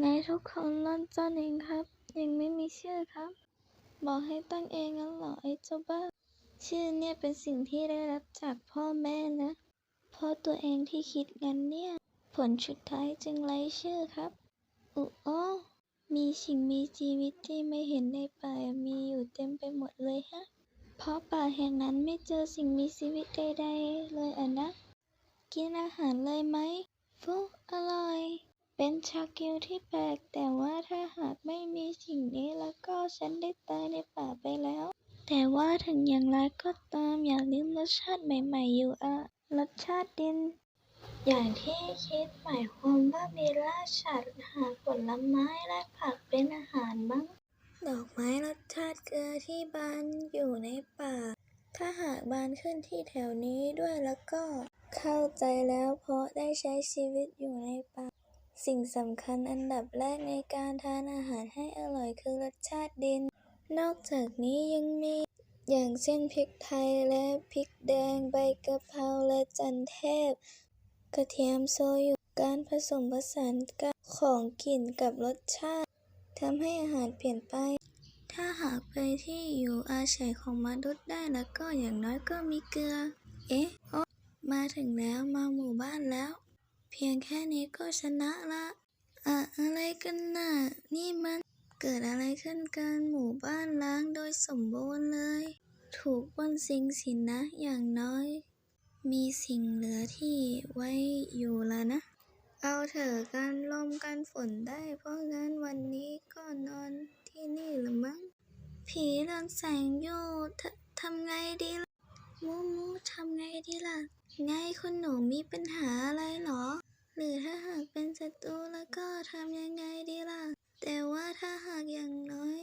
ไงทุกคนร่อนจ้อนเองครับ ยังไม่มีชื่อครับ บอกให้ตั้งเองงั้นเหรอไอ้เจ้าบ้า ชื่อเนี่ยเป็นสิ่งที่ได้รับจากพ่อแม่นะเพราะตัวเองที่คิดงั้นเนี่ย ผลสุดท้ายจึงไร้ชื่อครับอุอ้อมีสิ่งมีชีวิตที่ไม่เห็นในป่ามีอยู่เต็มไปหมดเลยฮะ เพราะป่าแห่งนั้นไม่เจอสิ่งมีชีวิตใดๆเลยอะนะ กินอาหารเลยไหมฟุอร่อย เป็นชากิวที่แปลก แต่ว่าถ้าหากไม่มีสิ่งนี้แล้วก็ฉันได้ตายในป่าไปแล้ว แต่ว่าถึงอย่างไรก็ตามอย่าลืมรสชาติใหม่ๆอยู่อะรสชาติดิน อย่างที่คิดหมายความว่ามีราชัดหาผลไม้และผักเป็นอาหารบ้างดอกไม้รสชาติเกลือที่บานอยู่ในป่า ถ้าหากบานขึ้นที่แถวนี้ด้วยแล้วก็เข้าใจแล้วเพราะได้ใช้ชีวิตอยู่ในป่า สิ่งสำคัญอันดับแรกในการทานอาหารให้อร่อยคือรสชาติดิน นอกจากนี้ยังมีอย่างเช่นพริกไทยและพริกแดงใบกะเพราและจันเทพ กระเทียมโซยุการผสมผสานกันของกลิ่นกับรสชาติทำให้อาหารเปลี่ยนไป ถ้าหากไปที่อยู่อาศัยของมนุษย์ได้แล้วก็อย่างน้อยก็มีเกลือ เอ๊ะโอมาถึงแล้วมาหมู่บ้านแล้ว เพียงแค่นี้ก็ชนะละอะอะไรกันน่ะ นี่มันเกิดอะไรขึ้นกันหมู่บ้านล้างโดยสมบูรณ์เลย ถูกป้นสิงสินนะอย่างน้อย มีสิ่งเหลือที่ไว้อยู่ละนะ เอาเถอะการลมกันฝนได้ เพราะงั้นวันนี้ก็นอนที่นี่ละมั้ง ผีเรืองแสงอยู่ททำไงดีล่ะมูมูทำไง ไงคุณหนูมีปัญหาอะไรหรอ หรือถ้าหากเป็นศัตรูแล้วก็ทำยังไงดีล่ะ แต่ว่าถ้าหากอย่างน้อย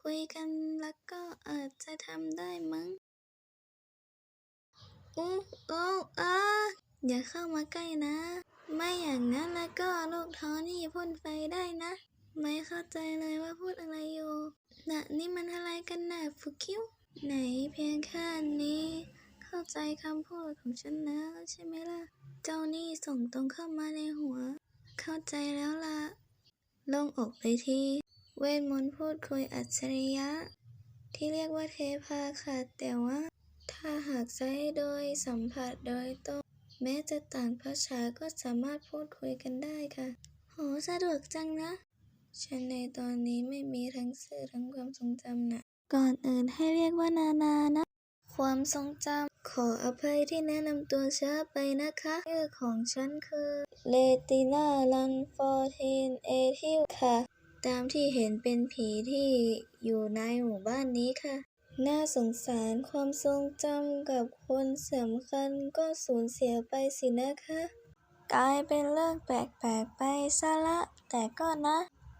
คุยกันแล้วก็อาจจะทำได้มั้งอู้อู้อาอย่าเข้ามาใกล้นะ ไม่อย่างนั้นแล้วก็ลูกท้อนี่พ่นไฟได้นะ ไม่เข้าใจเลยว่าพูดอะไรอยู่น่ะนี่มันอะไรกันน่ะฟุคิวไหนเพียงแค่นี้ เข้าใจคำพูดของฉันนะใช่ไหมล่ะ เจ้านี่ส่งตรงเข้ามาในหัว เข้าใจแล้วล่ะลงอกไปทีเวทมนต์พูดคุยอัจฉริยะ ที่เรียกว่าเทพาค่ะ แต่ว่า ถ้าหากใช้โดยสัมผัสโดยตรงแม้จะต่างภาษาก็สามารถพูดคุยกันได้ค่ะ โหสะดวกจังนะ ฉันในตอนนี้ไม่มีทั้งสื่อทั้งความทรงจำนะ ก่อนอื่นให้เรียกว่านานานะ ความทรงจำ ขออภัยที่แนะนำตัวช้าไปนะคะชื่อของฉันคือเลติน่าลันฟอร์เทนเอทิลค่ะ ตามที่เห็นเป็นผีที่อยู่ในหมู่บ้านนี้ค่ะ น่าสงสารความทรงจำกับคนสำคัญก็สูญเสียไปสินะคะ กลายเป็นเรื่องแปลกๆไปซะละ แต่ก็นะ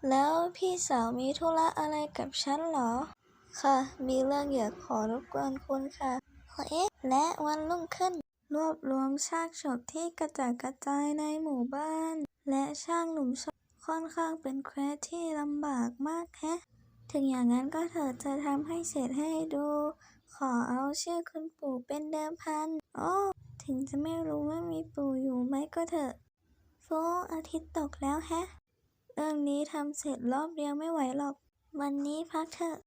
แล้วพี่สาวมีธุระอะไรกับฉันหรอ ค่ะ มีเรื่องอยากขอรบกวนคุณค่ะเอ๊ะ และวันรุ่งขึ้น รวบรวมซากศพที่กระจัดกระจายในหมู่บ้าน และช่างหลุมศพค่อนข้างเป็นเควสที่ลำบากมากแฮะ ถึงอย่างนั้นก็เถิดจะทำให้เสร็จให้ดู ขอเอาชื่อคุณปู่เป็นเดิมพัน โอ้ ถึงจะไม่รู้ว่ามีปู่อยู่ไหมก็เถอะโฟอาทิตย์ตกแล้วแฮะ เรื่องนี้ทำเสร็จรอบเดียวไม่ไหวหรอก วันนี้พักเถอะ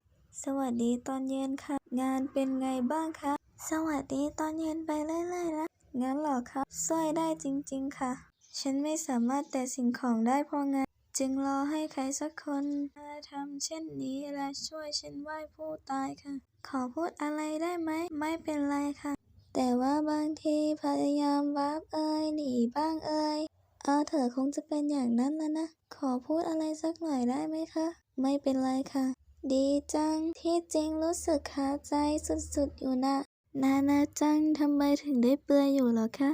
สวัสดีตอนเย็นค่ะ งานเป็นไงบ้างคะ สวัสดีตอนเย็นไปเรื่อยๆแล้วงั้นเหรอครับช่วยได้จริงๆค่ะ ฉันไม่สามารถแต่สิ่งของได้พราะงานจึงรอให้ใครสักคนมาทำเช่นนี้และช่วยฉันไหว้ผู้ตายค่ะ ขอพูดอะไรได้ไหม ไม่เป็นไรค่ะ แต่ว่าบางทีพยายามวาร์ปเอ่ยหนีบ้างเอ่ยเอาเถอะคงจะเป็นอย่างนั้นแล้วนะ ขอพูดอะไรสักหน่อยได้ไหมคะ ไม่เป็นไรค่ะ ดีจัง ที่จริงรู้สึกคาใจสุดๆอยู่นะ นานาจังทำไมถึงได้เปลือยอยู่เหรอคะ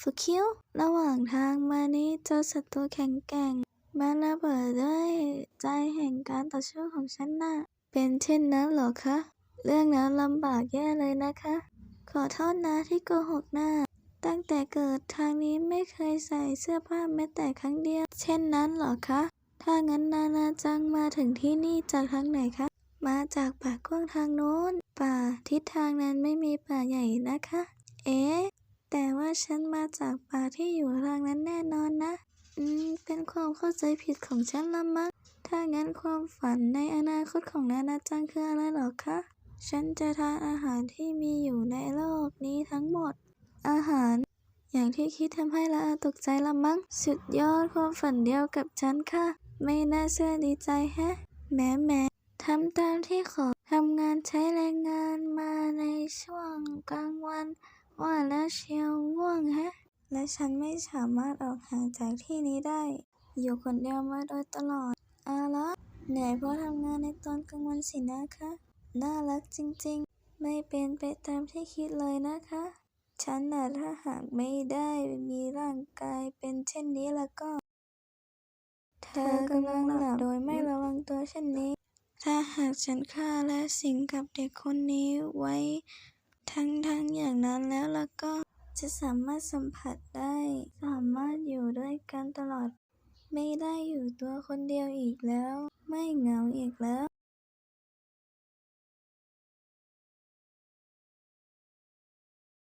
ฟุคิวระหว่างทางมานี้เจอศัตรูแข็งแกร่งมาระเบิดด้วยใจแห่งการต่อสู้ของฉันน่ะ เป็นเช่นนั้นเหรอคะ เรื่องนั้นลำบากแย่เลยนะคะ ขอโทษนะที่โกหกหนะตั้งแต่เกิดทางนี้ไม่เคยใส่เสื้อผ้าแม้แต่ครั้งเดียว เช่นนั้นเหรอคะ ถ้างั้นนานาจังมาถึงที่นี่จากทางไหนคะ มาจากป่ากว้างทางโน้น ป่าทิศทางนั้นไม่มีป่าใหญ่นะคะ เอ๊ะ แต่ว่าฉันมาจากป่าที่อยู่ทางนั้นแน่นอนนะ อืม เป็นความเข้าใจผิดของฉันละมั้ง ถ้างั้นความฝันในอนาคตของนานาจังคืออะไรหรอคะ ฉันจะทานอาหารที่มีอยู่ในโลกนี้ทั้งหมด อาหาร อย่างที่คิดทำให้ละอาตกใจละมั้ง สุดยอดความฝันเดียวกับฉันค่ะ ไม่น่าเชื่อดีใจแฮะแหมแหม ทำตามที่ขอทำงานใช้แรงงานมาในช่วงกลางวัน ว่าแล้วเชียวง่วงแฮะ และฉันไม่สามารถออกห่างจากที่นี้ได้ อยู่คนเดียวมาโดยตลอดอาละเหนื่อยเพราะทำงานในตอนกลางวันสินะคะ น่ารักจริงๆ ไม่เป็นไปตามที่คิดเลยนะคะ ฉันน่ะถ้าหากไม่ได้มีร่างกายเป็นเช่นนี้แล้วก็ เธอกำลังหลับโดยไม่ระวังตัวเช่นนี้ ถ้าหากฉันฆ่าและสิงกับเด็กคนนี้ไว้ทั้งทั้งอย่างนั้นแล้วล่ะก็จะสามารถสัมผัสได้ สามารถอยู่ด้วยกันตลอด ไม่ได้อยู่ตัวคนเดียวอีกแล้ว ไม่เหงาอีกแล้ว